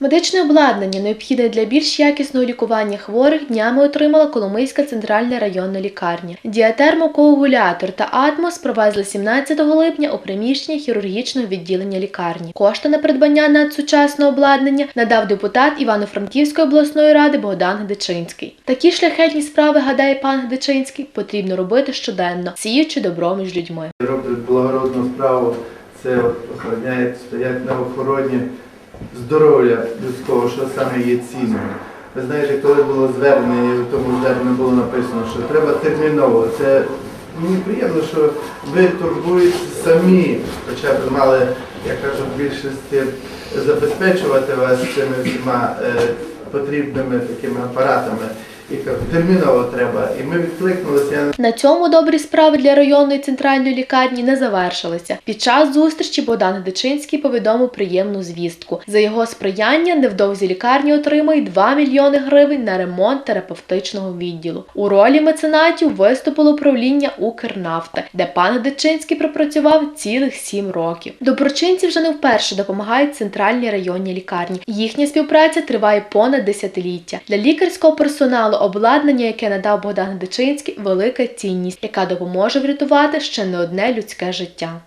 Медичне обладнання, необхідне для більш якісного лікування хворих, днями отримала Коломийська центральна районна лікарня. Діатермокоагулятор та атмос привезли 17 липня у приміщення хірургічного відділення лікарні. Кошти на придбання надсучасного обладнання надав депутат Івано-Франківської обласної ради Богдан Гдичинський. Такі шляхетні справи, гадає пан Гдичинський, потрібно робити щоденно, сіючи добро між людьми. роблять благородну справу, це охороняють, стоять на охороні здоров'я людського, що саме є цінним. Ви знаєте, коли було звернення, і в тому зверненні було написано, що треба терміново. Це мені приємно, що ви турбуєтеся самі, хоча б мали, я кажу, в більшості забезпечувати вас цими всіма е, потрібними такими апаратами. І терміново треба. І ми відкликнулися. На цьому добрі справи для районної центральної лікарні не завершилися. Під час зустрічі Богдан Гдичинський повідомив приємну звістку. За його сприяння невдовзі лікарні отримають 2 мільйони гривень на ремонт терапевтичного відділу. У ролі меценатів виступило управління Укрнафти, де пан Гдичинський пропрацював цілих 7 років. Доброчинці вже не вперше допомагають центральній районній лікарні. Їхня співпраця триває понад десятиліття. Для лікарського персоналу обладнання, яке надав Богдан Дичинський, велика цінність, яка допоможе врятувати ще не одне людське життя.